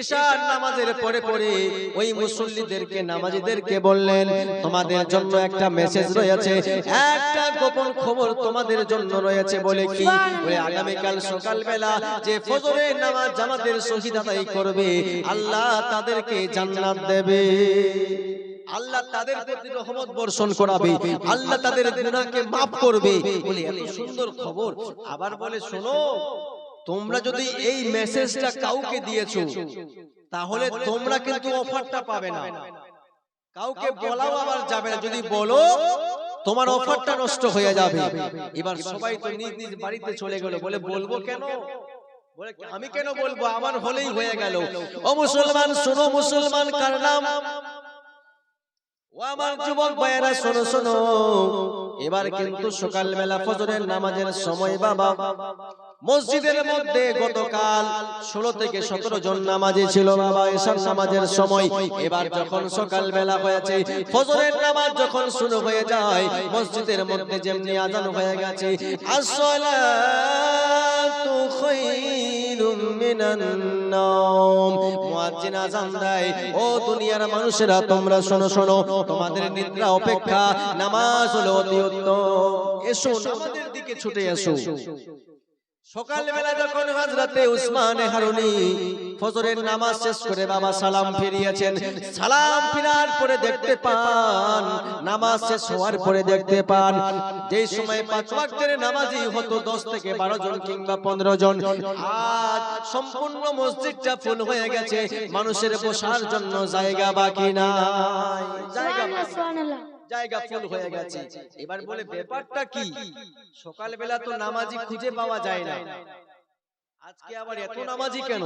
ঈশার নামাজের পরে পরে ওই মুসল্লিদেরকে বললেন, তোমাদের একটা মেসেজ রয়েছে, একটা খবর তোমাদের রয়েছে বলে কি বলে আগামীকাল সকালবেলা যে নামাজ করবে, আল্লাহ তাদেরকে জান্নাত দেবে। আল্লাহ তাদের প্রতি রহমত বর্ষণ করাবে। আল্লাহ তাদের গুনাহকে মাফ করবে। বলে এত সুন্দর খবর। আবার বলে শোনো তোমরা যদি এই মেসেজটা কাউকে দিয়েছ তাহলে তোমরা কিন্তু অফারটা পাবে না। কাউকে বলাও আবার যাবে না। যদি বলো তোমার অফারটা নষ্ট হয়ে যাবে। এবার সবাই তো নিজ নিজ বাড়িতে চলে গেল। বলে বলব কেন? বলে আমি কেন বলব? আমার হলেই হয়ে গেল। ও মুসলমান শোনো মুসলমান কার নাম ও আমার যুবক ভাইয়েরা শোনো শোনো এবার কিন্তু সকালবেলা ফজরের নামাজের সময় বাবা মসজিদের মধ্যে গতকাল ষোলো থেকে সতেরো জন নামাজি ছিল বাবা এসব নামাজের সময়। এবার যখন সকালবেলা হয়েছে ফজরের নামাজ যখন শুরু হয়ে যায় মসজিদের মধ্যে যেমনি আজান হয়ে গেছে আসসালাতু খায়রুম ও দুনিয়ার মানুষেরা, তোমরা শোনো শোনো, তোমাদের অপেক্ষা, নামাজ হলো অতি উত্তম। এসো, নামাজের দিকে ছুটে এসো। সকালবেলা যখন হযরতে উসমানে হারুনি ফজরের নামাজ শেষ করে বাবা সালাম ফিরিয়েছেন। সালাম ফিরার পরে দেখতে পান। নামাজ শেষ হওয়ার পরে দেখতে পান। যেই সময় পাঁচ ওয়াক্তের নামাজি হতো 10 থেকে 12 জন কিংবা 15 জন। আজ সম্পূর্ণ মসজিদটা ফুল হয়ে গেছে। মানুষের বসার জন্য জায়গা বাকি নাই। জায়গা বাকি নাই। জায়গা ফুল হয়ে গেছে। এবার বলে ব্যাপারটা কি? সকালবেলা তো নামাজি খুঁজে পাওয়া যায় না। আজকে আবার এত নামাজি কেন?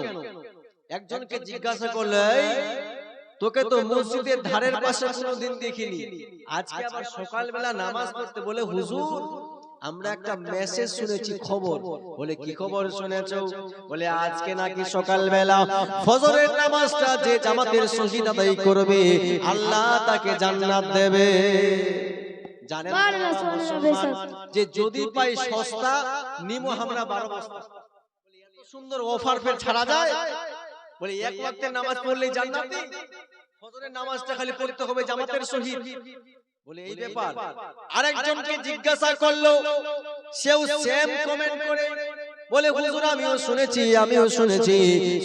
একজনকে জিজ্ঞাসা করলে তোকে তো মসজিদের ধারের পাশে কোনোদিন দেখিনি। আজকে আবার সকালবেলা নামাজ পড়তে বলে হুজুর আমরা একটা মেসেজ শুনেছি খবর। বলে কি খবর শুনেছো? বলে আজকে নাকি সকালবেলা ফজরের নামাজটা যে জামাতের শহীদ আদায় করবে আল্লাহ তাকে জান্নাত দেবে। জানেন যে যদি পাই সস্তা নিমো আমরা বারো বস্তা। এত সুন্দর অফার ফের ছাড়া যায়? বলে এক ওয়াক্তের নামাজ পড়লেই জান্নাতি। ফজরের নামাজটা খালি পড়তে হবে জামাতের শহীদ বলে এই ব্যাপার। আরেকজনকে জিজ্ঞাসা করল সেও সেম কমেন্ট করে বলে হুজুর আমিও শুনেছি আমিও শুনেছি।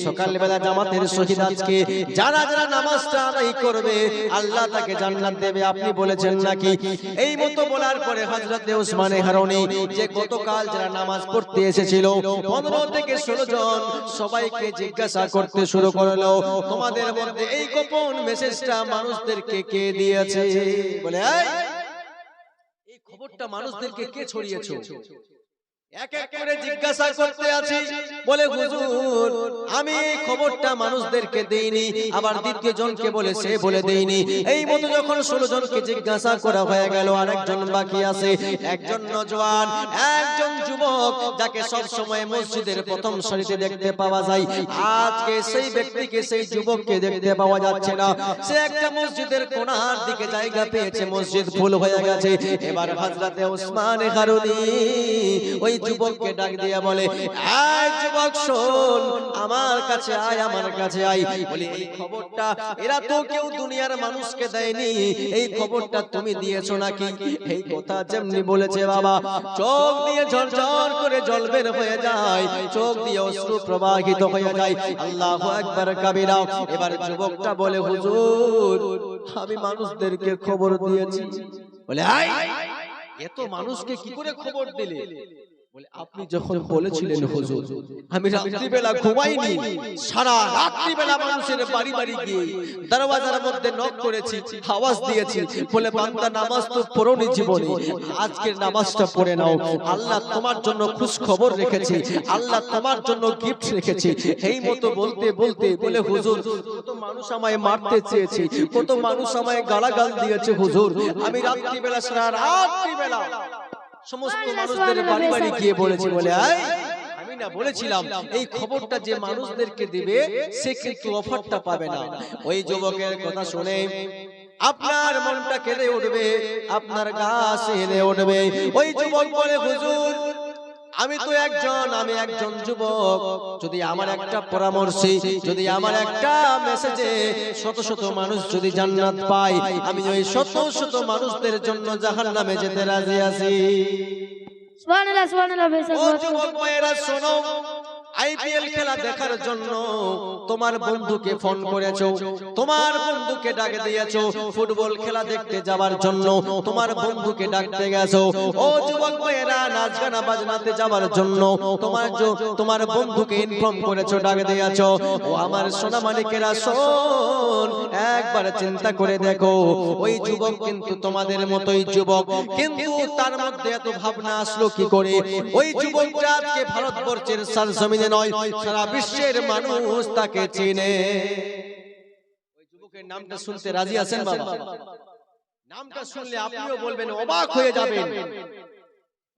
সকালবেলা জামাতের শহীদ আজকে। যারা যারা নামাজটা আদায় করবে আল্লাহ তাকে জান্নাত দেবে। আপনি বলেছেন নাকি? এই মতো বলার পরে হযরতে ওসমানে হারুনি যে গতকাল যারা নামাজ পড়তে এসেছিল 15 থেকে 16 জন সবাইকে জিজ্ঞাসা করতে শুরু করল তোমাদের মধ্যে এই গোপন মেসেজটা মানুষদেরকে কে দিয়েছে? বলে "এই, খবরটা মানুষদেরকে কে ছড়িয়েছো? এক এক করে জিজ্ঞাসা করতে আছি। বলে হুজুর আমি এই খবরটা মানুষদেরকে দেইনি আবার দ্বিতীয় জনকে বলে সে বলে দেইনি। এই মতো যখন ষোলো জনকে জিজ্ঞাসা করা হয়ে গেল আরেকজন বাকি আছে। একজন নজওয়ান একজন যুবক যাকে সব সময় মসজিদের প্রথম সারিতে দেখতে পাওয়া যায়। আজকে সেই ব্যক্তিকে সেই যুবককে দেখতে পাওয়া যাচ্ছে না। সে একটা মসজিদের কোণার দিকে জায়গা পেয়েছে মসজিদ ফুল হয়ে গেছে। এবার হযরতে ওসমান হারুনি ওই যুবককে ডাক দিয়ে বলে, আয় যুবক, শোন, আমার কাছে আয়, আমার কাছে আয়। বলে, এই খবরটা এরা তো কেউ দুনিয়ার মানুষকে দেয়নি। এই খবরটা তুমি দিয়েছ নাকি? এই কথা যেমনি বলেছে বাবা। চোখ দিয়ে ঝরঝর করে জল বের হয়ে যায়। চোখ দিয়ে অশ্রু প্রবাহিত হয়ে যায়। আল্লাহু আকবার কাবিরা। এবার যুবকটা বলে, হুজুর, আমি মানুষদেরকে খবর দিয়েছি। বলে, আয় এত মানুষকে কি করে খবর দিলে? আপনি যখন বলেছিলেন হুজুর আমি রাত্রিবেলা ঘুমাইনি সারা রাত্রিবেলা মানুষের বাড়ি বাড়ি গিয়ে দরওয়াজার মধ্যে নক করেছি আওয়াজ দিয়েছি বলে বান্দা নামাজ তো পড়োনি জীবনে আজকের নামাজটা পড়ে নাও। আল্লাহ তোমার জন্য খুশ খবর রেখেছে আল্লাহ তোমার জন্য গিফট রেখেছে। এই মতো বলতে বলতে বলে হুজুর কত মানুষ আমায় মারতে চেয়েছে কত মানুষ আমায় গালাগাল দিয়েছে হুজুর। আমি রাত্রিবেলা সারা রাত্রিবেলা সমস্ত মানুষদের বাড়ি বাড়ি গিয়ে বলেছি বলে আয় আমি না বলেছিলাম এই খবরটা যে মানুষদেরকে দেবে সে কিন্তু অফারটা পাবে না। ওই যুবকের কথা শুনে আপনার মনটা কেঁদে উঠবে আপনার গা সেরে উঠবে। ওই যুবক বলে হুজুর আমি তো একজন আমি একজন যুবক। যদি আমার একটা পরামর্শ যদি আমার একটা মেসেজে শত শত মানুষ যদি জান্নাত পায় আমি ওই শত শত মানুষদের জন্য জাহান্নামে যেতে রাজি আছি। সুবহানাল্লাহ সুবহানাল্লাহ ও যুবক ভাইয়েরা শোনো। আইপিএল খেলা দেখার জন্য তোমার বন্ধুকে ফোন করেছ তোমার বন্ধুকে ডাক দিয়েছ ফুটবল খেলা দেখতে যাওয়ার জন্য তোমার বন্ধুকে ডাকতে গেছো। ও যুবক ভাইয়েরা নাচ গানা বাজনাতে যাওয়ার জন্য তোমার তোমার বন্ধুকে ইনফর্ম করেছ ডাক দিয়েছ। ও আমার সোনা মালিকেরা শোন একবার চিন্তা করে দেখো ওই যুবক কিন্তু তোমাদের মতোই যুবক। কিন্তু তার মধ্যে এত ভাবনা আসলো কি করে? ওই যুবকটা আজকে ভারতবর্ষের সার জমিনে নয় সারা বিশ্বের মানুষ তাকে চিনে। ওই যুবকের নামটা শুনতে রাজি আছেন বাবা? নামটা শুনলে আপনিও বলবেন অবাক হয়ে যাবেন।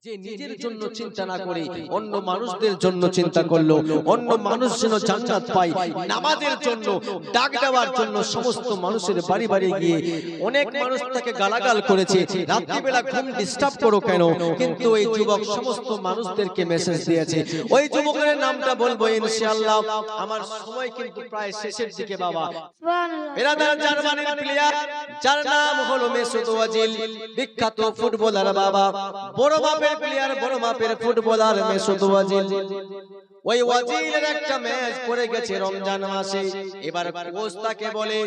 যে নিজের জন্য চিন্তা না করে অন্য মানুষদের জন্য চিন্তা করল অন্য মানুষ যেন জান্নাত পায় নামাজের জন্য ডাক দেওয়ার জন্য সমস্ত মানুষের বাড়ি বাড়ি গিয়ে অনেক মানুষ তাকে গালাগাল করেছে রাত্রিবেলা ঘুম ডিস্টার্ব করো কেন? কিন্তু ওই যুবক সমস্ত মানুষদেরকে মেসেজ দিয়েছে ওই যুবকের নামটা বলব ইনশাআল্লাহ। আমার সময় কিন্তু প্রায় শেষের দিকে বাবা। বেরাদার জার্মানির প্লেয়ার যার নাম হলো মেসুদ ওয়াজিল বিখ্যাত ফুটবলার বাবা বড় মাপের প্লেয়ার বড় মাপের ফুটবলার মেসুদ ওয়াজিল। ওই ওয়াজিলের একটা ম্যাচ পড়ে গেছে রমজান মাসে। এবার কোচ তাকে বলে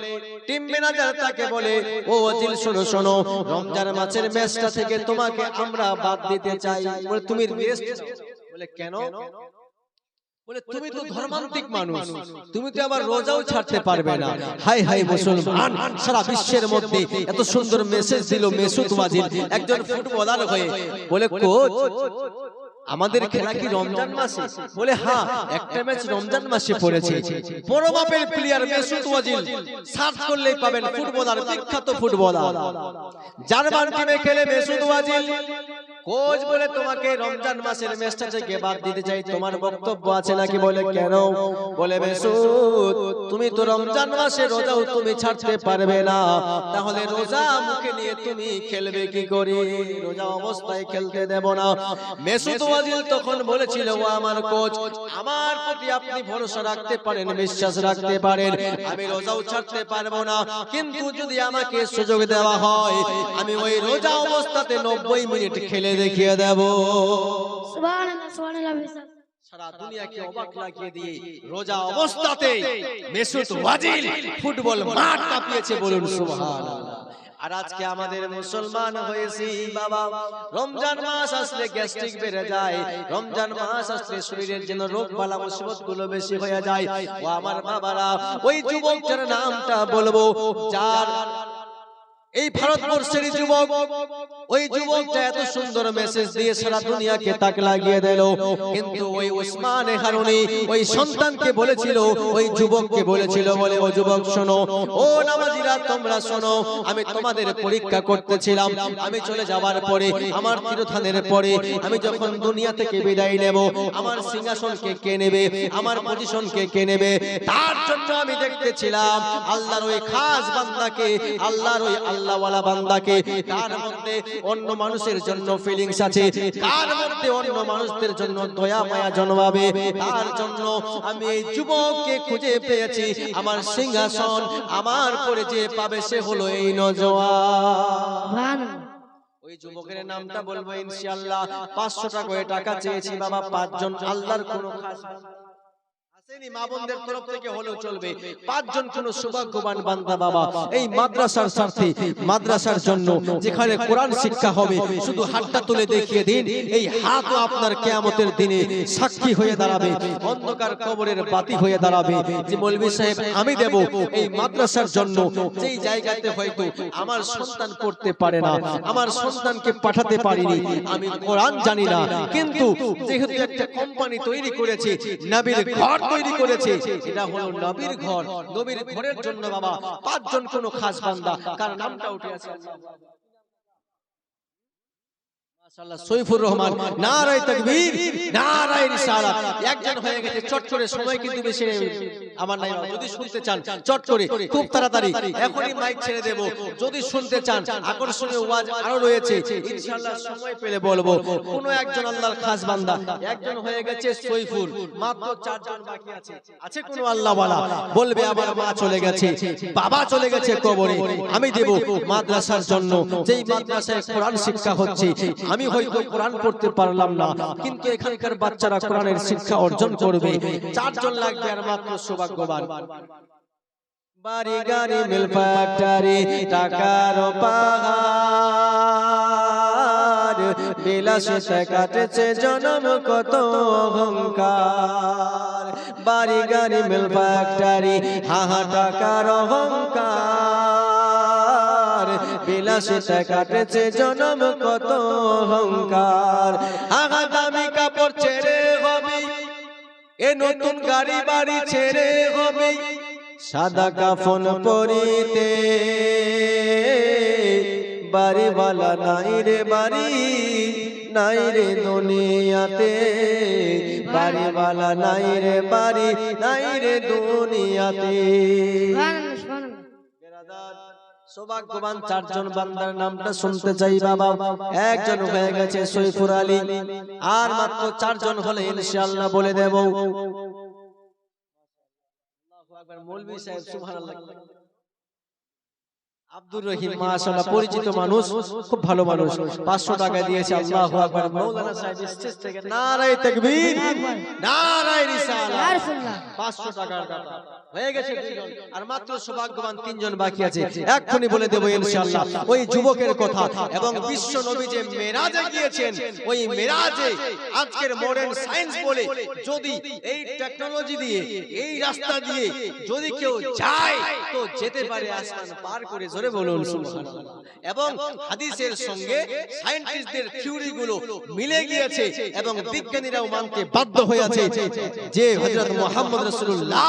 টিম ম্যানেজার তাকে বলে, ও ওয়াজিল, শোনো শোনো, রমজান মাসের ম্যাচটা থেকে তোমাকে আমরা বাদ দিতে চাই। বলে, তুমি রেস্ট বলে, কেন? বলে তুমি তো ধর্মান্তিক মানুষ। তুমি তো আবার রোজাও ছাড়তে পারবে না। হাই হাই মুসলমান। সারা বিশ্বের মধ্যে এত সুন্দর মেসেজ দিল মেসুদ ওয়াজিল একজন ফুটবলার হয়ে। বলে কোচ আমাদের খেলা কি রমজান মাসে? বলে হ্যাঁ একটা ম্যাচ রমজান মাসে পড়েছে। বড় মাপের প্লেয়ার মেসুদ ওয়াজিল। সার্চ করলেই পাবেন ফুটবলার বিখ্যাত ফুটবলার জার্মান টিমে খেলে মেসুদ ওয়াজিল। কোচ বলে তোমাকে রমজান মাসের ম্যাচটা থেকে বাদ দিতে চাই। তোমার বক্তব্য আছে নাকি? বলে কেন? বলে মেসুদ তুমি তো রমজান মাসে রোজাও তুমি ছাড়তে পারবে না। তাহলে রোজা মুখে নিয়ে তুমি খেলবে কি করে? রোজা অবস্থায় খেলতে দেব না মেসুদ তখন বলেছিল ও আমার কোচ আমার প্রতি আপনি ভরসা রাখতে পারেন বিশ্বাস রাখতে পারেন আমি রোজাও ছাড়তে পারব না। কিন্তু যদি আমাকে সুযোগ দেওয়া হয় আমি ওই রোজা অবস্থাতে নব্বই মিনিট খেলে দেখিয়ে দেব। সুবহানাল্লাহ সুবহানাল্লাহ সারা দুনিয়াকে অবাক লাগিয়ে দিয়ে রোজা অবস্থাতে ওয়াজিল ফুটবল মাঠ কাঁপিয়েছে বলুন সুবহানাল্লাহ। আর আজকে আমাদের মুসলমান হয়েছি বাবা রমজান মাস আসলে গ্যাস্ট্রিক বেড়ে যায়। রমজান মাস আসলে শরীরের জন্য রোগ বালা মুসিবতগুলো বেশি হয়ে যায়। ও আমার বাবারা ওই যুবকটার নামটা বলব যার এই ভারতবর্ষের যুবক ওই যুবকটা এত সুন্দর মেসেজ দিয়ে সারা দুনিয়াকে তাক লাগিয়ে দিল। কিন্তু ওই ওসমান হারুনি ওই সন্তানকে বলেছিল ওই যুবককে বলেছিল বলে ও যুবক শোনো ও নামাজিরা তোমরা শোনো আমি তোমাদের পরীক্ষা করতেছিলাম আমি চলে যাবার পরে আমার তিরোধানের পরে আমি যখন দুনিয়া থেকে বিদায় নেব আমার সিংহাসনকে কে নেবে আমার পজিশনকে কে নেবে তার জন্য আমি দেখতেছিলাম আল্লাহর ওই খাস বান্দাকে আল্লাহর ওই আল্লাহওয়ালা বান্দাকে তার মধ্যে অন্য মানুষের জন্য ফিলিংস আছে তার মধ্যে অন্য মানুষদের জন্য দয়া মায়া জন্মাবে তার জন্য আমি এই যুবককে খুঁজে পেয়েছি আমার সিংহাসন আমার পরে যে পাবে সে হলো এই নজওয়ান। ওই যুবকের নামটা বলব ইনশাআল্লাহ 500 টাকা করে টাকা চেয়েছি বাবা পাঁচজন আল্লাহর কোনো খাস আসেনি মা বোনদের তরফ থেকে হলেও চলবে। পাঁচজন কোন সৌভাগ্যবান বান্দা বাবা। এই মাদ্রাসার স্বার্থে মাদ্রাসার জন্য যেখানে কোরআন শিক্ষা হবে শুধু হাতটা তুলে দেখিয়ে দিন এই হাতও আপনার কেয়ামতের দিনে সাক্ষী হয়ে দাঁড়াবে অন্ধকার কবরের বাতি হয়ে দাঁড়াবে। যে মৌলভী সাহেব আমি দেব এই মাদ্রাসার জন্য যেই জায়গাতে হয়তো আমার সন্তান পড়তে পারে না আমার সন্তানকে পাঠাতে পারিনি আমি কোরআন জানি না। কিন্তু যেহেতু একটা কোম্পানি তৈরি করেছে নবীর ঘর তৈরি করেছে। এটা হলো নবীর ঘর। নবীর ঘরের জন্য বাবা পাঁচজন কোনো খাস বান্দা কার নামটা উঠে আছে? সৈফুর রহমান নারায় তাকবীর নারায় রিসালাত একজন হয়ে গেছে চট করে সময় কিন্তু বেশি নেই আমার নাই বাবা। যদি শুনতে চান চট করে খুব তাড়াতাড়ি এখনই মাইক ছেড়ে দেব। যদি শুনতে চান আকর্ষণীয় ওয়াজ আরও রয়েছে। ইনশাআল্লাহ সময় পেলে বলব। কোন একজন আল্লাহর খাস বান্দা একজন হয়ে গেছে সৈফুর মাত্র চারজন বাকি আছে। আছে কোন আল্লাহ বলবে আমার মা চলে গেছে বাবা চলে গেছে কবরে আমি দেব মাদ্রাসার জন্য। যেই মাদ্রাসায় কোরআন শিক্ষা হচ্ছে আমি হয়তো কোরআন পড়তে পারলাম না, কিন্তু এখানকার বাচ্চারা কোরআনের শিক্ষা অর্জন করবে। চারজন লাগবে আর মাত্র সৌভাগ্যবান। বাড়ি, গাড়ি, মিল, ফ্যাক্টরি, টাকার পাহাড়। বিলাসিতে কাটেছে জনম, কত অহংকার। বাড়ি, গাড়ি, মিল, ফ্যাক্টরি হাহা টাকার অহংকার। বিলাসিতে কাটেছে জনম কত অহংকার। হাহা দামি কাপড় ছেড়ে হবে এ নতুন গাড়ি বাড়ি ছেড়ে হবে সাদা কাফন পরিতে। বাড়িওয়ালা নাই রে বাড়ি নাই রে দুনিয়াতে। বাড়িওয়ালা নাই রে বাড়ি নাই রে দুনিয়াতে। সৌভাগ্যবান চারজন বান্দার নামটা শুনতে চাই বাবা। একজন হয়ে গেছে সৈফুর আলী। আর মাত্র চারজন হলে ইনশাআল্লাহ বলে দেব। মৌলভী সাহেব সুবহানাল্লাহ। আব্দুর রহিম মাশাআল্লাহ পরিচিত মানুষ খুব ভালো মানুষ। 500 টাকা দিয়েছে আল্লাহু আকবার। মাওলানা সাহেব স্টেজ থেকে নারায়ে তাকবীর। নারায়ে রিসালাত। ইয়া 500 টাকার দাতা হয়ে গেছে। দুইজন আর মাত্র সৌভাগ্যবান তিনজন বাকি আছে। এক্ষুনি বলে দেবো ইনশাআল্লাহ। ওই যুবকের কথা এবং বিশ্ব নবী যে মেরাজে গিয়েছেন ওই মেরাজে আজকের মডার্ন সায়েন্স বলে যদি এই টেকনোলজি দিয়ে এই রাস্তা দিয়ে যদি কেউ যায় তো যেতে পারে আসমান পার করে। জোরে বলুন। সুবহানাল্লাহ এবং হাদিসের সঙ্গে সায়েন্টিস্টদের থিওরি গুলো মিলে গিয়েছে এবং বিজ্ঞানীরাও মানতে বাধ্য হয়েছে যে হযরত মুহাম্মদ রাসূলুল্লাহ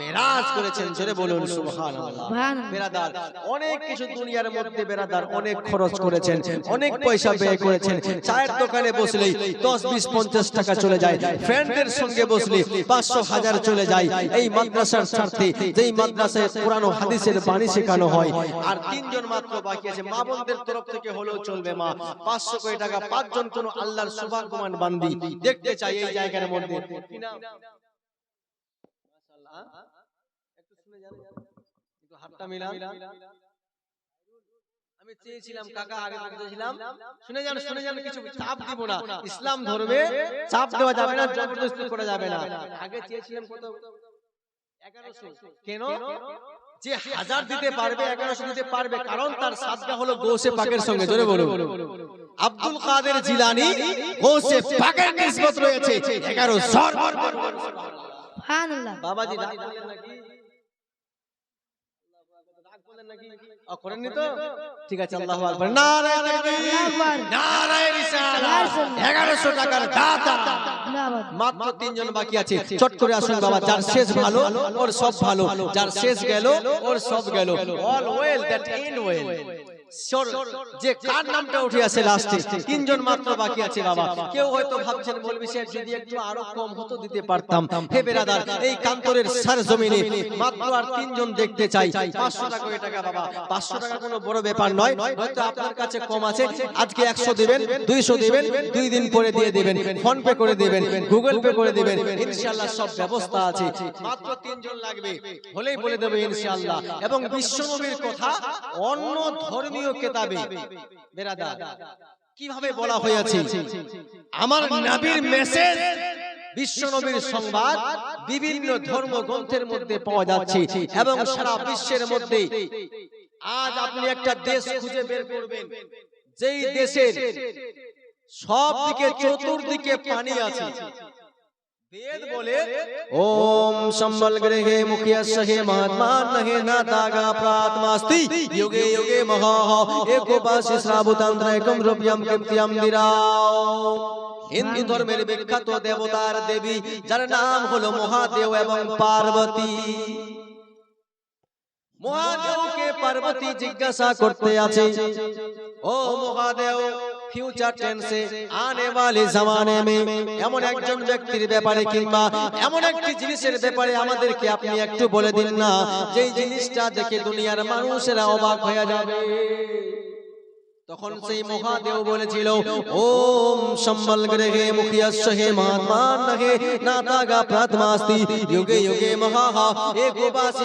মেরাজ করেছেন জোরে বলুন সুবহানাল্লাহ। বেরাদার অনেক কিছু দুনিয়ার মধ্যে বেরাদার অনেক খরচ করেছেন অনেক পয়সা ব্যয় করেছেন। চায়ের দোকানে বসলেই দশ বিশ পঞ্চাশ টাকা চলে যায়। ফ্রেন্ডদের সঙ্গে বসলে পাঁচশো হাজার চলে যায়। এই মাদ্রাসার স্বার্থে যেই মাদ্রাসায় কোরআন ও হাদিসের বাণী শেখানো হয় আর তিনজন মাত্র বাকি আছে মা বোনদের তরফ থেকে হলেও চলবে মা। পাঁচশো কোটি টাকা পাঁচজন কোন আল্লাহর সুভাগ্যমান বান্দি। দেখতে চাই এই জায়গার মধ্যে। কি নাম? মাশাআল্লাহ। একটু শুনে যান একটু হাতটা মিলান আমি চেয়েছিলাম কাকা আগে বলতেছিলাম শুনে যান শুনে যান কিছু চাপ দিব না ইসলাম ধর্মে চাপ দেওয়া যাবে না জবরদস্তি করা যাবে না আগে চেয়েছিলাম কত এগারোশো কেন যে হাজার দিতে পারবে এগারোশো দিতে পারবে কারণ তার সাদগা হলো গোসে পাকের সঙ্গে জোরে বলো আব্দুল কাদের জিলানি গোসে পাকের নিসবত রয়েছে এগারোশো সুবহানাল্লাহ বাবাজি নাকি রাগ করলেন নাকি? আ, করেননি তো? ঠিক আছে আল্লাহু আকবার। নারায়ে তাকবীর আকবার। রিসালাত। 1100 টাকার দাতা। মাত্র তিনজন বাকি আছে। চট করে আসুন বাবা যার শেষ ভালো ওর সব ভালো। যার শেষ গেল ওর সব গেল। অল ওয়েল দ্যাট ওয়েল যে কার নামটা উঠে আসে লাস্টে তিনজন মাত্র বাকি আছে বাবা। কেউ হয়তো ভাবছেন সাহেব যদি একটু আরও কম হতো দিতে পারতাম। হে বেরাদার এই কান্তরের সার জমিনে মাত্র আর তিনজন দেখতে চাই। পাঁচশো টাকা ওই টাকা বাবা। পাঁচশো টাকা কোনো বড় ব্যাপার নয়। হয়তো আপনার কাছে কম আছে। আজকে একশো দিবেন দুইশো দিবেন দুই দিন পরে দিয়ে দিবেন ফোন পে করে দিবেন গুগল পে করে দিবেন। ইনশাআল্লাহ সব ব্যবস্থা আছে। মাত্র তিনজন লাগবে। হলেই বলে দেবে ইনশাআল্লাহ এবং বিশ্বনবীর কথা অন্য ধর্মীয় কেতাবে বেরাদা কীভাবে বলা হয়েছে? আমার নবীর মেসেজ বিশ্বনবীর সংবাদ বিভিন্ন ধর্মগ্রন্থের মধ্যে পাওয়া যাচ্ছে এবং সারা বিশ্বের মধ্যে আজ আপনি একটা দেশ খুঁজে বের করবেন। যেই দেশের সব দিকে চতুর্দিকে পানি আছে। বেদ বলে ওম সম্বল গ্রহে মুখিয়া সহে মহাত্মা নহে না দাগা প্রাতমাস্তি যোগে যোগে মহা एको বাসি শ্রাবুতন্ত্র একম রূপয়ম কীর্তিয়ম দিরাও হিন্দু ধর্মের বিখ্যাত দেবতার দেবী যার নাম হলো মহাদেব এবং পার্বতী মহাদেবকে পার্বতী জিজ্ঞাসা করতে আছে। ও মহাদেব ফিউচার টেন্সে আনে वाले জামানে মে এমন একজন ব্যক্তির ব্যাপারে কিংবা এমন একটি জিনিসের ব্যাপারে আমাদেরকে আপনি একটু বলে দিন না। যেই জিনিসটা দেখে দুনিয়ার মানুষেরা অবাক হয়ে যাবে। তখন সেই মহাদেব বলেছিল ওম সম্বল গ্রহে মুখিয়স্য হে মহাত্মা নহে নাতাগা প্রাতমাস্তি যুগে যুগে মহাহা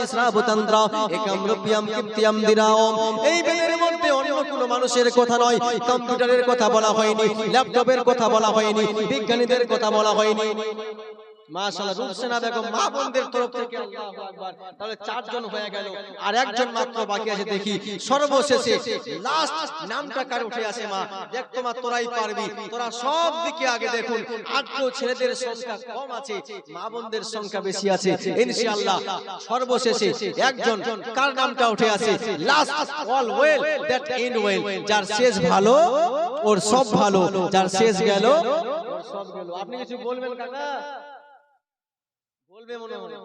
শ্রাবতন্ত্র একম রূপ্যম এই মধ্যে অন্য কোনো মানুষের কথা নয় কম্পিউটারের কথা বলা হয়নি ল্যাপটপের কথা বলা হয়নি বিজ্ঞানীদের কথা বলা হয়নি মাশাআল্লাহ রুকসানা বেগম মা বোনদের তরফ থেকে আল্লাহু আকবার। তাহলে চারজন হয়ে গেল আর একজন মাত্র বাকি আছে দেখি। সর্বশেষে লাস্ট নামটা কার উঠে আসে মা? দেখ তোমা তোরাই পারবি। তোরা সব দিকে আগে দেখুন আজকেও ছেলেদের সংখ্যা কম আছে। মা বোনদের সংখ্যা বেশি আছে। ইনশাআল্লাহ সর্বশেষে একজন কার নামটা উঠে আসে? Last all well that end well যার শেষ ভালো ওর সব ভালো। যার শেষ গেল ওর সব গেল আপনি কিছু বলবেন কাকা বলবে মনে মনে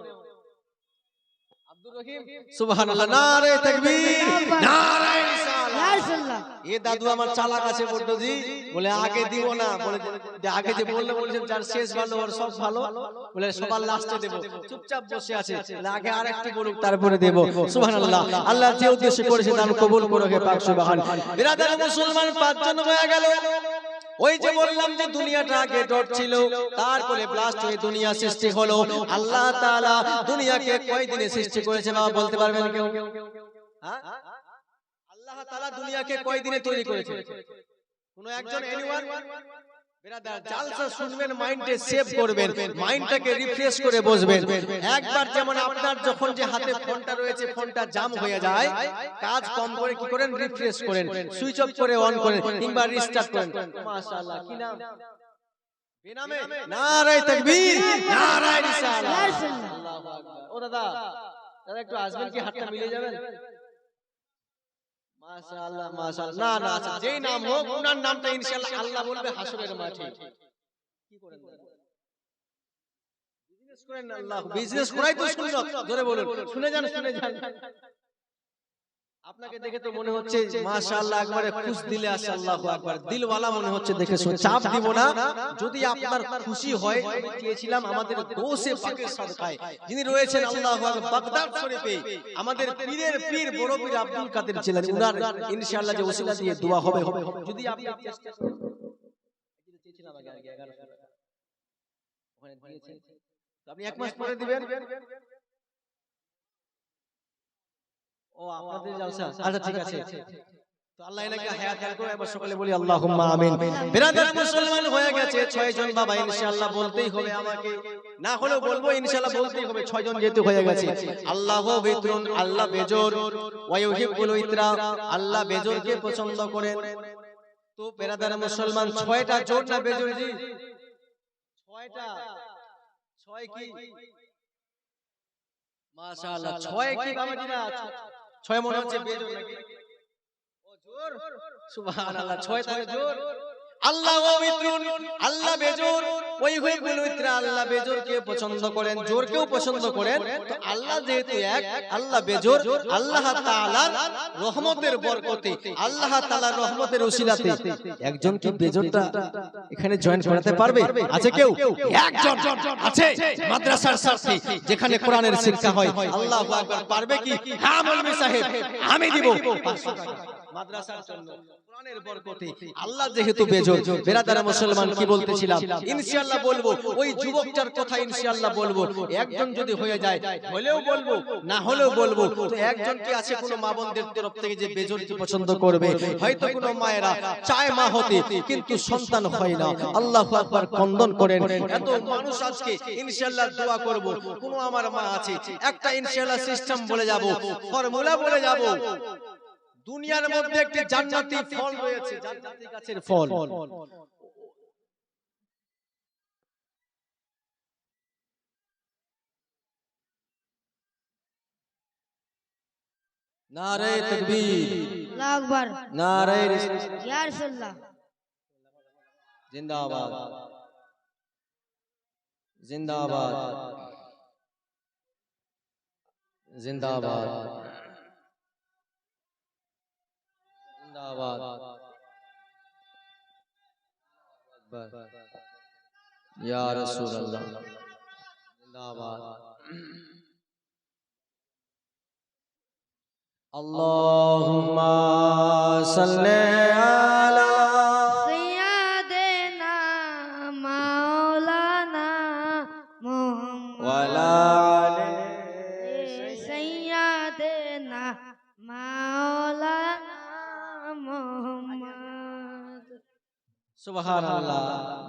আব্দুর রহিম সুবহানাল্লাহ নারে তাকবীর নারে এ দাদু আমার চালাক আছে বলতো জি বলে আগে দিব না বলে যে আগে যে বললে বলেছেন যার শেষ ভালো ওর সব ভালো বলে সবার লাস্টে দেব। চুপচাপ বসে আছে আগে আরেকটি বলুক তারপরে দেব। সুবহানাল্লাহ আল্লাহ যে উদ্দেশ্য করেছে দান কবুল করো হে পাক সুবহান। বিরাদার মুসলমান পাঁচজন হয়ে গেল। ওই যে বললাম যে দুনিয়াটা আগে ডট ছিল তারপরে ব্লাস্ট হয়ে দুনিয়া সৃষ্টি হলো। আল্লাহ তাআলা দুনিয়াকে কয় দিনে সৃষ্টি করেছে বাবা বলতে পারবেন কেউ? হ্যাঁ? আল্লাহ তাআলা দুনিয়াকে কয় দিনে তৈরি করেছে? কোন একজন এনিওয়ান জালসা শুনবেন মাইন্ডে সেভ করবেন মাইন্ডটাকে রিফ্রেশ করে বসবেন। একবার যেমন আপনার যখন যে হাতে ফোনটা রয়েছে ফোনটা জাম হয়ে যায় কাজ কম করে কি করেন? রিফ্রেশ করেন। সুইচ অফ করে অন করেন কিংবা রিস্টার্ট করেন। মাশাআল্লাহ কি নাম? বেনামে। নারায়ে তাকবীর। নারায়ে রিসালাত। আল্লাহু আকবার। ও দাদা দাদা একটু আসবেন কি হাতটা মিলে যাবেন? মাশাআল্লাহ মাশাআল্লাহ না না আচ্ছা যেই নাম হোক ওনার নামটা ইনশাআল্লাহ আল্লাহ বলবে হাসরের মাঠে। কি করেন বিজনেস করেন? না আল্লাহ বিজনেস করাই তো সুন্নাত জোরে বলুন। শুনে যান শুনে যান। আপনাকে দেখে তো মনে হচ্ছে মাশাআল্লাহ একবারে খুশ দিলে আছে আল্লাহু আকবার। দিলওয়ালা মনে হচ্ছে দেখে শুনে চাপ দিব না। যদি আপনার খুশি হয় আমি চেয়েছিলাম আমাদের দোষে পাকের সরকায় যিনি রয়েছেন আল্লাহু আকবার বাগদাদ শরীফে। আমাদের পীরের পীর বড় পীর আব্দুল কাদের ছিলেন। উনার ইনশাআল্লাহ যে ওসিলা দিয়ে দোয়া হবে। হবে। যদি আপনি চেষ্টা করেন। চেয়েছিলাম আগে আগে 1100 ওখানে দিয়েছেন তো আপনি এক মাস পরে দিবেন। ও আপনাদের জালসা আচ্ছা ঠিক আছে। আল্লাহ এনাকে হায়াত দান করে এবার সকালে বলি আল্লাহুম্মা আমিন। বিরাদার মুসলমান হয়ে গেছে ছয় জন বাবা ইনশাআল্লাহ বলতেই হবে আমাকে। না হলেও বলব ইনশাআল্লাহ বলতেই হবে ছয় জন যেহেতু হয়ে গেছে। আল্লাহ বিতরুন আল্লাহ বেজোর ওয়া ইতরা আল্লাহ বেজোরকে পছন্দ করেন। তো বিরাদার মুসলমান ছয়টা জোর না বেজোর জি? ছয়টা ছয় কি মাশাআল্লাহ ছয় কি? বাবাজিরা ছয় মনে হচ্ছে বেজোর নাকি? ও জোর? সুবহানাল্লাহ ছয় তারে জোর। আল্লাহ পবিত্রুন আল্লাহ বেজোর। ওই হুইবুল আল্লাহ বেজোরকে পছন্দ করেন জোরকেও পছন্দ করেন। তো আল্লাহ যেহেতু এক আল্লাহ বেজোর আল্লাহ তাআলার রহমতের বরকতে আল্লাহ তাআলার রহমতের উসিলাতে একজন কি বেজোরটা এখানে জয়েন করাতে পারবে? আছে কেউ? একজন আছে? মাদ্রাসার সাথে যেখানে কোরআনের শিক্ষা হয়। আল্লাহু আকবার। পারবে কি? হ্যাঁ মৌলভী সাহেব আমি দিব। 500 টাকা মাদ্রাসার জন্য। আল্লাহ যেহেতু বেজোর বেরাদারা মুসলমান কি বলতেছিলাম? ইনশাআল্লাহ বলব ওই যুবকটার কথা ইনশাআল্লাহ বলব। একজন যদি হয়ে যায় হলেও বলব না হলেও বলব। তো একজন কি আছে কোনো মা বোনদের তরফ থেকে যে বেজোরকে পছন্দ করবে? হয়তো কোনো মায়েরা চায় মা হতে কিন্তু সন্তান হয় না। আল্লাহ আকবার কন্দন করেন। এত মানুষ আজকে ইনশাআল্লাহ দোয়া করব। কোনো আমার মা আছে। একটা ইনশাআল্লাহ সিস্টেম বলে যাব। ফর্মুলা বলে যাব। দুনিয়ার মধ্যে একটি জান্নাতি ফল রয়েছে জান্নাতি গাছের ফল। নারে তাকবীর। আল্লাহু আকবার। নারে ইয়া রাসূলুল্লাহ। জিন্দাবাদ। জিন্দাবাদ। জিন্দাবাদ। জিন্দাবাদ ইয়া রাসূলুল্লাহ জিন্দাবাদ আল্লাহুম্মা সাল্লি আলা সৈয়াদেনা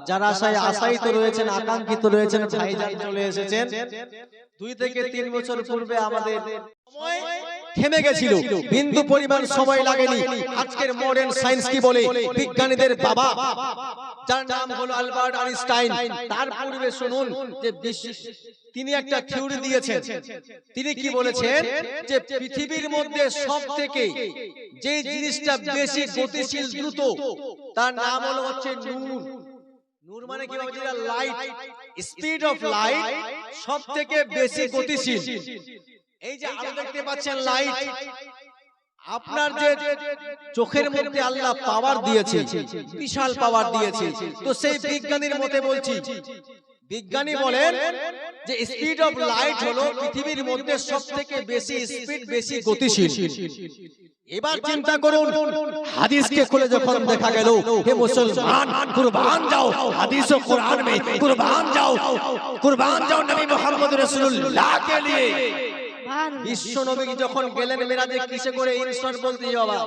যারা আশায় আশায়িত রয়েছেন আকাঙ্ক্ষিত রয়েছেন ভাইজান চলে এসেছেন। দুই থেকে তিন বছর পূর্বে আমাদের সময় থেমে গেছিল। বিন্দু পরিমাণ সময় লাগেনি। আজকের মডার্ন সায়েন্স কি বলে? বিজ্ঞানীদের বাবা। যার নাম হলো আলবার্ট আইনস্টাইন। তার পূর্বে শুনুন যে তিনি একটা থিওরি দিয়েছেন। তিনি কি বলেছেন যে পৃথিবীর মধ্যে সব থেকে যে জিনিসটা বেশি গতিশীল দ্রুত তার নাম হলো হচ্ছে নূর নূর মানে কি লাইট। স্পিড অফ লাইট সব থেকে বেশি গতিশীল। এই যে আলো দেখতে পাচ্ছেন লাইট আপনার যে চোখের মধ্যে আল্লাহ পাওয়ার দিয়েছে বিশাল পাওয়ার দিয়েছে। তো সেই বিজ্ঞানীর মতে বলছি বিজ্ঞানী বলেন যে স্পিড অফ লাইট হলো পৃথিবীর মধ্যে সবথেকে বেশি স্পিড বেশি গতিশীল। এবার চিন্তা করুন হাদিসকে খুলে যখন দেখা গেল হে মুসলমান কুরবান যাও হাদিস ও কোরআন মে কুরবান যাও কুরবান যাও নবী মুহাম্মদ রাসূলুল্লাহ কে লিয়ে বিশ্ব নবী যখন গেলেন মেরাজে, কিসে করে ইনসান বলতে বাবা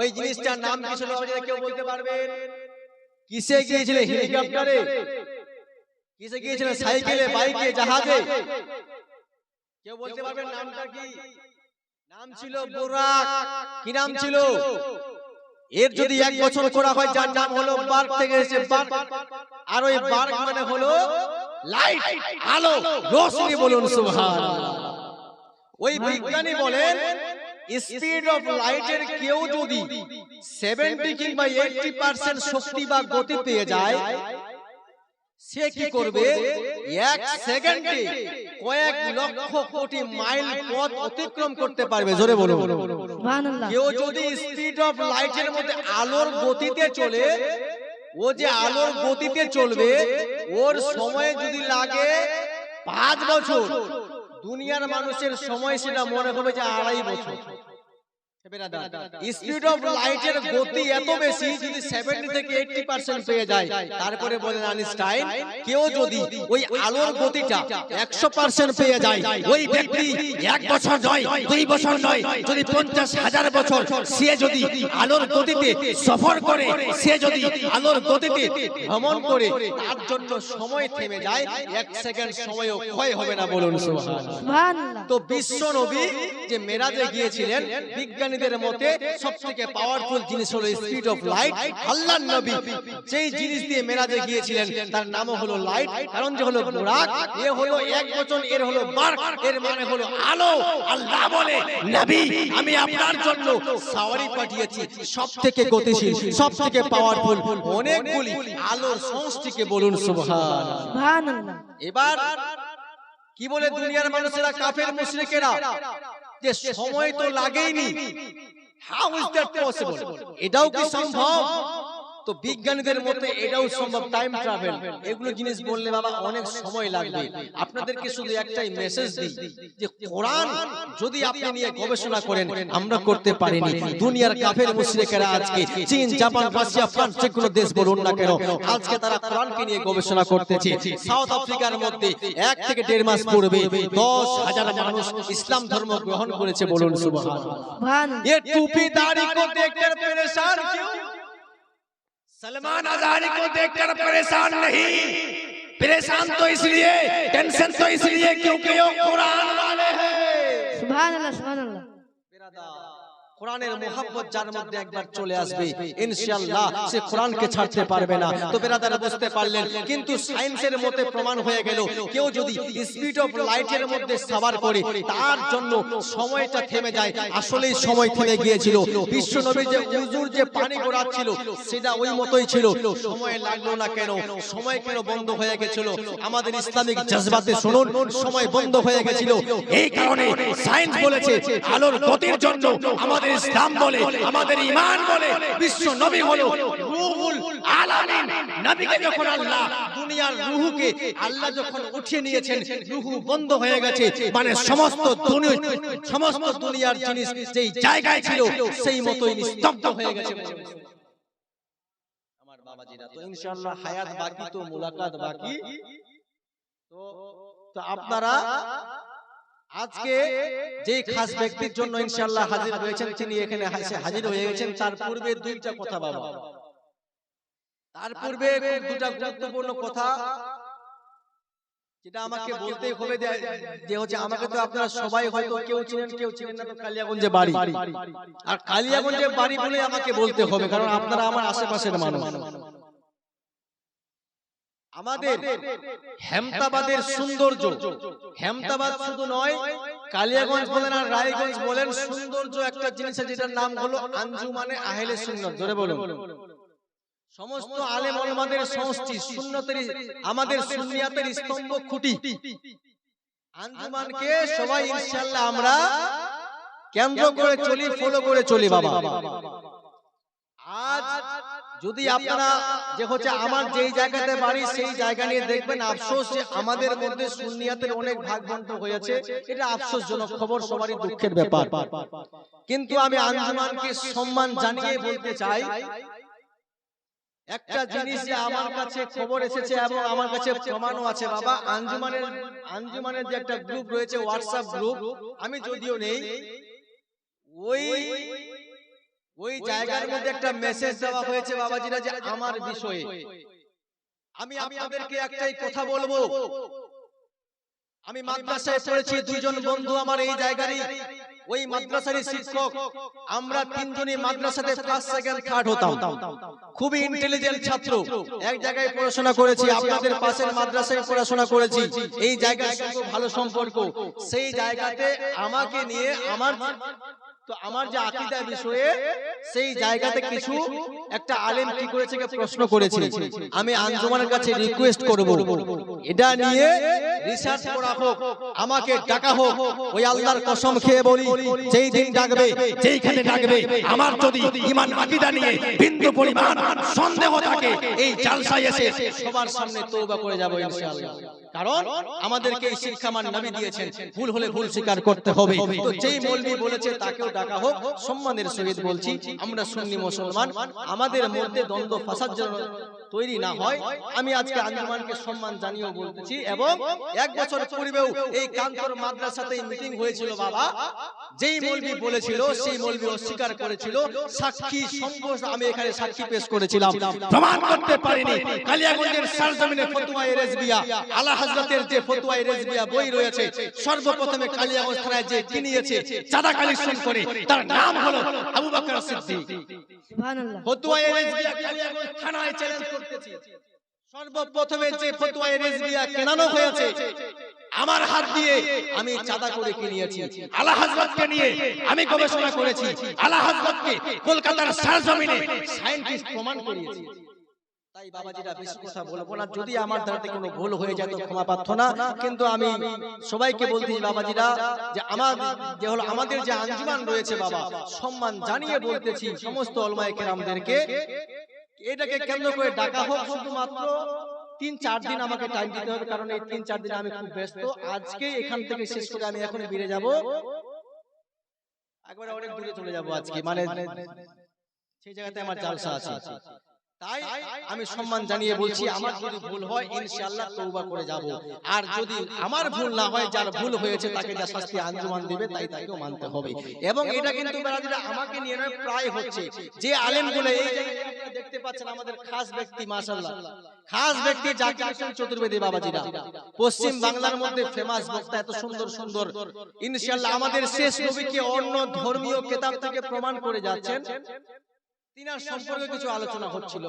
ওই জিনিসটার নাম কি ছিল আমাদের কেউ বলতে পারবেন কিসে গিয়েছিলেন হেলিকপ্টারে? কিসে সাইকেলে, বাইকে, জাহাজে? কেউ বলতে পারবেন নামটা কি? নাম ছিল বোরাক। কি নাম ছিল? এর যদি এক বছর করা হয়, যার নাম হলো বার্ক থেকে এসেছে বার্ক। আর ওই বার্ক মানে হলো লাইট, আলো, রোশনি বলুন, সুবহানাল্লাহ। ওই বিজ্ঞানী বলেন স্পিড অফ লাইটের কেউ যদি সেভেন্টি কিংবা এইটি পার্সেন্ট শক্তি বা গতি পেয়ে যায় সে কি করবে? এক সেকেন্ডে কয়েক লক্ষ কোটি মাইল পথ অতিক্রম করতে পারবে। জোরে বলুন। সুবহানাল্লাহ। কেউ যদি স্পিড অফ লাইটের মধ্যে আলোর গতিতে চলে ও যে আলোর গতিতে চলবে ওর সময় যদি লাগে পাঁচ বছর। দুনিয়ার মানুষের সময় সেটা মনে হবে যে আড়াই বছর। স্পিড অফ লাইটের গতি এত বেশি যদি সেভেন্টি থেকে এইটি পার্সেন্ট পেয়ে যায়। তারপরে বলেন আইনস্টাইন কেউ যদি ওই আলোর গতিটা একশো পার্সেন্ট পেয়ে যায়। ওই ব্যক্তি এক বছর নয় দুই বছর নয় যদি পঞ্চাশ হাজার বছর সে যদি আলোর গতিতে সফর করে সে যদি আলোর গতিতে ভ্রমণ করে তার জন্য সময় থেমে যায় এক সেকেন্ড সময়ও ক্ষয় হবে না বলুন সুবহানাল্লাহ। সুবহানাল্লাহ। তো বিশ্ব নবী যে মেরাজে গিয়েছিলেন বিজ্ঞানীদের মতে সবথেকে পাওয়ারফুল জিনিস হলো স্পিড অফ লাইট আল্লাহর নবী। যেই জিনিস দিয়ে মেরাজে গিয়েছিলেন তার নাম হলো লাইট কারণ যে হলো বুরাক এ হলো এক বচন এর হলো বার্ক এর মানে হলো আলো। আল্লাহ বলে নবী আমি আপনার জন্য সাওয়ারি পাঠিয়েছি। সবথেকে গতিশীল সবথেকে পাওয়ারফুল অনেকগুলি আলোর সংস্থিকে বলুন সুবহানাল্লাহ। এবার কি বলে দুনিয়ার মানুষেরা? কাফের মুশরিকেরা। যে সময় তো লাগেইনি। হাউ ইজ দ্যাট পসিবল এটাও কি সম্ভব? তো বিজ্ঞানীদের মতে এটাও সম্ভব টাইম ট্রাভেল এগুলো জিনিস বললে বাবা অনেক সময় লাগবে। আপনাদেরকে শুধু একটাই মেসেজ দিই যে কোরআন যদি আপনি নিয়ে গবেষণা করেন আমরা করতে পারিনি। দুনিয়ার কাফের মুশরিকেরা আজকে চীন জাপান রাশিয়া ফ্রান্স যে কোনো দেশ বলুন না কেন আজকে তারা কোরআনকে নিয়ে গবেষণা করতেছে। সাউথ আফ্রিকার মধ্যে এক থেকে দেড় মাস পূর্বে দশ হাজার মানুষ ইসলাম ধর্ম গ্রহণ করেছে বলুন সুবহানাল্লাহ। সুবহানাল্লাহ ये سلمان آزاری کو دیکھ کر پریشان نہیں۔ پریشان تو اس لیے ٹینشن تو اس لیے کیونکہ وہ قرآن والے ہیں۔ سبحان اللہ سبحان اللہ۔ কোরআনের মোহাব্বত যার মধ্যে একবার চলে আসবে ইনশাআল্লাহ সে কোরআনকে ছাড়তে পারবে না। তো বেরাদারা বুঝতে পারলেন কিন্তু সায়েন্সের মতে প্রমাণ হয়ে গেল কেউ যদি স্পিড অফ লাইটের মধ্যে সাবার করে তার জন্য সময়টা থেমে যায়। আসলেই সময় থেমে গিয়েছিল। বিশ্ব নবীর যে উজুর যে পানি গড়াচ্ছিল সেটা ওই মতোই ছিল। সময় লাগল না কেন? সময় কেন? বন্ধ হয়ে গেছিল? আমাদের ইসলামিক জজবাতে শুনুন সময় বন্ধ হয়ে গেছিল। এই কারণে সায়েন্স বলেছে আলোর গতির জন্য আমাদের আমাদের ইসলাম বলে, আমাদের ঈমান বলে, বিশ্ব নবী হলো রুহুল আলামিন। নবীকে যখন আল্লাহ দুনিয়ার রুহুকে আল্লাহ যখন উঠিয়ে নিয়েছেন, রুহু বন্ধ হয়ে গেছে। মানে সমস্ত দুনিয়া, সমস্ত দুনিয়ার জিনিস যেই জায়গায় ছিল, সেই মতোই নিস্তব্ধ হয়ে গেছে। আমার বাবাজিরা, তো ইনশাআল্লাহ হায়াত বাকি, তো মুলাকাত বাকি। তো তো আপনারা আজকে যে খাস ব্যক্তির জন্য ইনশাআল্লাহ হাজির হয়েছেন তিনি এখানে এসে হাজির হয়ে গেছেন। তার পূর্বে দুইটা কথা বাবা। তার পূর্বে দুটা গুরুত্বপূর্ণ কথা যেটা আমাকে বলতেই হবে যে- হচ্ছে আমাকে তো আপনারা সবাই হয়তো কেউ চিনেন কেউ চিনেন না তো কালিয়াগঞ্জে বাড়ি। আর কালিয়াগঞ্জে বাড়ি বলে আমাকে বলতে হবে কারণ আপনারা আমার আশেপাশের মানুষ। আমাদের হেমতাবাদের সৌন্দর্য। হেমতাবাদ শুধু নয় কালিয়াগঞ্জ বলেন আর রায়গঞ্জ বলেন সৌন্দর্য একটা জিনিস আছে যেটার নাম হলো আঞ্জুমানে আহেলে সুন্নত। জোরে বলুন। সমস্ত আলেম ওলামাদের সমষ্টি সুন্নতের আমাদের সুন্নিয়াতের স্তম্ভ খুঁটি। আঞ্জুমানকে সবাই ইনশাআল্লাহ আমরা কেন্দ্র করে চলি ফলো করে চলি বাবা। আজ যদি আপনারা যে হচ্ছে আমার যেই জায়গাতে বাড়ি সেই জায়গা নিয়ে দেখবেন আফসোস যে আমাদের মধ্যে সুন্নিয়াতের অনেক ভাগ বন্ট হয়েছে এটা আফসোসজনক খবর সবারই দুঃখের ব্যাপার। কিন্তু আমি আঞ্জুমানকে সম্মান জানিয়ে বলতে চাই একটা জিনিস যে আমার কাছে খবর এসেছে এবং আমার কাছে প্রমাণও আছে বাবা আঞ্জুমানের আঞ্জুমানের যে একটা গ্রুপ রয়েছে হোয়াটসঅ্যাপ গ্রুপ আমি যদিও নেই ওই ওই জায়গার মধ্যে একটা মেসেজ দেওয়া হয়েছে বাবাজিরা যে আমার বিষয়ে। আমি আপনাদেরকে একটাই কথা বলব। আমি মাদ্রাসায় পড়েছি দুইজন বন্ধু আমার এই জায়গারই। ওই মাদ্রাসারই শিক্ষক। আমরা তিনজনই মাদ্রাসাতে ফার্স্ট সেকেন্ড থার্ড হতাম। খুবই ইন্টেলিজেন্ট ছাত্র। এক জায়গায় পড়াশোনা করেছি আপনাদের পাশের মাদ্রাসায় পড়াশোনা করেছি। এই জায়গার সঙ্গে ভালো সম্পর্ক। সেই জায়গাতে আমাকে নিয়ে আমার তো আমার যে আকিদা বিষয়ে সেই জায়গাতে কিছু একটা আলেম কি করেছে প্রশ্ন করেছে? আমি আঞ্জুমানের কাছে রিকোয়েস্ট করব। এটা নিয়ে রিসার্চ করা হোক। আমাকে ডাকা হোক। ওই আল্লাহর কসম খেয়ে বলি যেই দিন ডাকবে যেইখানে ডাকবে আমার যদি ঈমান আকীদা নিয়ে বিন্দু পরিমাণ সন্দেহ থাকে এই জালসায় এসে সবার সামনে তওবা করে যাব ইনশাআল্লাহ। কারণ আমাদেরকে এই শিক্ষা মান নবী দিয়েছেন। ভুল হলে ভুল স্বীকার করতে হবে। তো যেই মৌলবি বলেছে তাকেও ডাকা হোক সম্মানের সহিত বলছি আমরা সুন্নি মুসলমান আমাদের মধ্যে দ্বন্দ্ব ফাসাদ যেন তৈরি না হয় আমি আজকে আঞ্জুমানকে সম্মান জানিয়েও বলতেছি এবং এক বছর পূর্বেও এই কান্তর মাদ্রাসাতেই মিটিং হয়েছিল বাবা। যেই মৌলবি বলেছিল সেই মৌলবি অস্বীকার করেছিল সাক্ষী সম্পূর্ণ আমি এখানে সাক্ষী পেশ করেছিলাম। প্রমাণ করতে পারিনি কালিয়াগঞ্জের সরজমিনে ফতুয়া রেজবিয়া আলা হযরতের যে ফতুয়া রেজবিয়া বই রয়েছে সর্বপ্রথমে কালিয়াগঞ্জ থানায় যে কিনিয়েছে চাঁদা কালেকশন করে তার নাম হলো আবু বকর সিদ্দিক। সুবহানাল্লাহ। ফতুয়া রেজবিয়া কালিয়াগঞ্জ থানায় চ্যালেঞ্জ করতেছি। সর্বপ্রথমে যে ফতুয়া রেজবিয়া কেনানো হয়েছে আমার হাত দিয়ে আমি চাঁদা করে কিনিয়েছি। আলা হযরতকে নিয়ে আমি গবেষণা করেছি। আলা হযরতকে কলকাতার সরজমিনে সায়েন্টিস্ট প্রমাণ করিয়েছি। তাই বাবাজিরা বেশি কথা বলব না যদি আমার দ্বারাতে কোনো ভুল হয়ে যায় তো ক্ষমা প্রার্থনা কিন্তু আমি সবাইকে বলতে বাবাজিরা যে আমার যে হলো আমাদের যে আঞ্জুমান রয়েছে বাবা সম্মান জানিয়ে বলতেছি সমস্ত অলমায়ে কেরামদেরকে এটাকে কেন্দ্র করে ডাকা হোক শুধুমাত্র তিন চার দিন আমাকে টাইম দিতে হবে কারণ এই তিন চার দিন আমি খুব ব্যস্ত। আজকে এখান থেকে শেষ করে আমি এখন বেরিয়ে যাব একবারে অনেক দূরে চলে যাব। আজকে মানে সেই জায়গাতে আমার জালসা আছে তাই আমি সম্মান জানিয়ে বলছি আমার যদি ভুল হয় ইনশাআল্লাহ তওবা করে যাব। আর যদি আমার ভুল না হয় যার ভুল হয়েছে তাকে যা শাস্তি আঞ্জুমান দিবে তাই তাকেও মানতে হবে। এবং এটা কিন্তু বেরাদিরা আমাকে নিয়ে নয় প্রায় হচ্ছে যে আলেমগুলো এই জায়গায় দেখতে পাচ্ছেন আমাদের খাস ব্যক্তি মাশাআল্লাহ। খাস ব্যক্তি জাকির হোসেন চতুর্বেদী বাবাজিরা। পশ্চিম বাংলার মধ্যে ফেমাস বক্তা এত সুন্দর সুন্দর ইনশাআল্লাহ আমাদের শেষ নবীকে অন্য ধর্মীয় কিতাব থেকে প্রমাণ করে যাচ্ছেন তিনার সম্পর্কে কিছু আলোচনা হচ্ছিল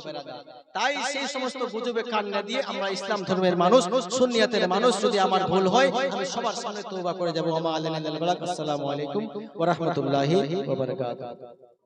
তাই সেই সমস্ত গুজবে কান না দিয়ে আমরা ইসলাম ধর্মের মানুষ সুন্নিয়াতের মানুষ যদি আমার ভুল হয় আমি সবার সামনে তওবা করে যাব। আমা আলাইনা আসসালামু আলাইকুম ওয়া রাহমাতুল্লাহি ওয়া বারাকাতুহু।